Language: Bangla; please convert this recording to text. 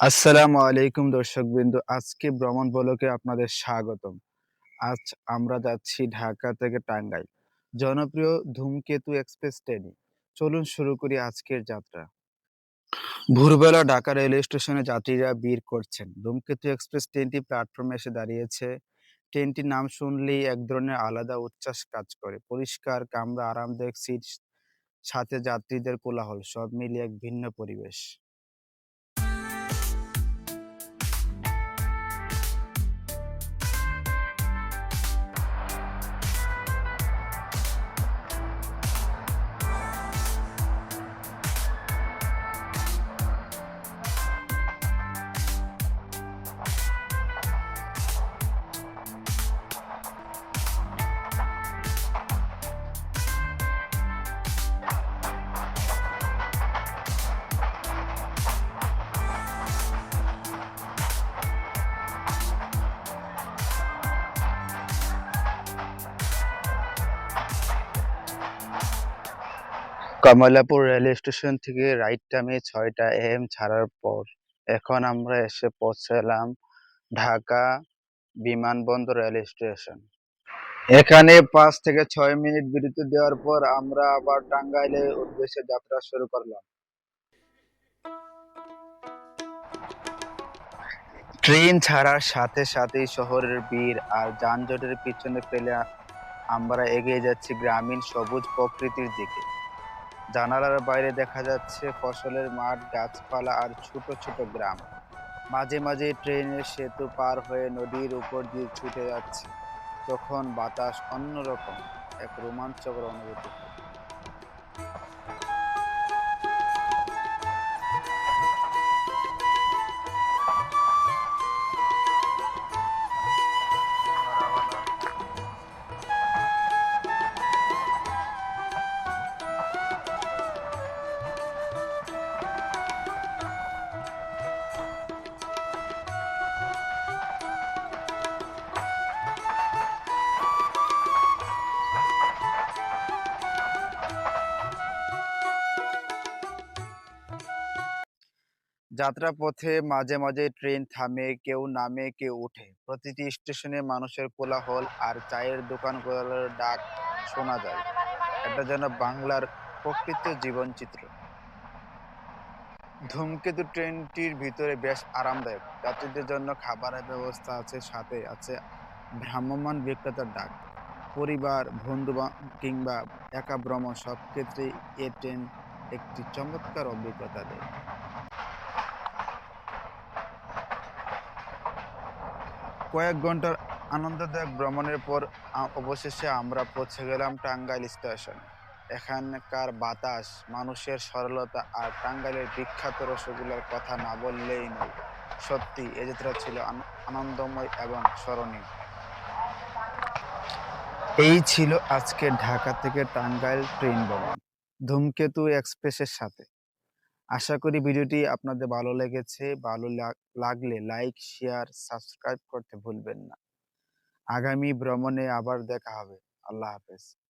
আসসালামু আলাইকুম দর্শকবৃন্দ, আজকে ভ্রমণ বলকে আপনাদের স্বাগতম। আজ আমরা যাচ্ছি ঢাকা থেকে টাঙ্গাইল, জনপ্রিয় ধূমকেতু এক্সপ্রেস ট্রেনে। চলুন শুরু করি আজকের যাত্রা। ভোরবেলা ঢাকা রেলওয়ে স্টেশনে যাত্রীরা ভিড় করছেন। ধূমকেতু এক্সপ্রেস ট্রেনটি প্ল্যাটফর্মে এসে দাঁড়িয়েছে। ট্রেনটির নাম শুনলেই এক ধরনের আলাদা উচ্ছ্বাস কাজ করে। পরিষ্কার কামরা আরামদায়ক সিট, সাথে যাত্রীদের কোলাহল, সব মিলিয়ে এক ভিন্ন পরিবেশ। কমলাপুর রেল স্টেশন থেকে রাইট টাইমে ছয়টা এম ছাড়ার পর এখন আমরা এসে পৌঁছালাম ঢাকা বিমানবন্দর রেল স্টেশন। এখানে পাঁচ থেকে ছয় মিনিট বিরতি দেওয়ার পর আমরা আবার টাঙ্গাইলের উদ্দেশ্যে যাত্রা শুরু করলাম। ট্রেন ছাড়ার সাথে সাথেই শহরের ভিড় আর যানজটের পিছনে ফেলে আমরা এগিয়ে যাচ্ছি গ্রামীণ সবুজ প্রকৃতির দিকে। জানালার বাইরে দেখা যাচ্ছে ফসলের মাঠ, গাছপালা আর ছোট ছোট গ্রাম মাঝে মাঝে ট্রেনের সেতু পার হয়ে নদীর উপর দিয়ে ছুটে যাচ্ছে তখন বাতাস অন্যরকম, এক রোমাঞ্চকর অনুভূতি হয়। যাত্রাপথে মাঝে মাঝে ট্রেন থামে, কেউ নামে, কেউ ওঠে। প্রতিটি স্টেশনে মানুষের কোলাহল আর চায়ের দোকানগুলোর ডাক শোনা যায়। এটা যেন বাংলার প্রকৃত জীবনচিত্র। ধূমকেতু ট্রেনটির ভিতরে বেশ আরামদায়ক। যাত্রীদের জন্য খাবারের ব্যবস্থা আছে, সাথে আছে ভ্রাম্যমান বিক্রেতার ডাক। পরিবার, বন্ধু কিংবা একা ভ্রমণ সব ক্ষেত্রেই এ ট্রেন একটি চমৎকার অভিজ্ঞতা দেয়। কয়েক ঘণ্টার আনন্দদায়ক ভ্রমণের পর অবশেষে আমরা পৌঁছে গেলাম টাঙ্গাইল স্টেশন। এখানকার বাতাস, মানুষের সরলতা আর টাঙ্গাইলের বিখ্যাত রসগোল্লার কথা না বললেই নয়। সত্যি, এ যাত্রা ছিল আনন্দময় এবং স্মরণীয়। এই ছিল আজকে ঢাকা থেকে টাঙ্গাইল ট্রেন ভ্রমণ। ধূমকেতু এক্সপ্রেসের সাথে। আশা করি ভিডিওটি আপনাদের ভালো লেগেছে। ভালো লাগ- লাগলে লাইক শেয়ার সাবস্ক্রাইব করতে ভুলবেন না। আগামী ভ্রমণে আবার দেখা হবে। আল্লাহ হাফেজ।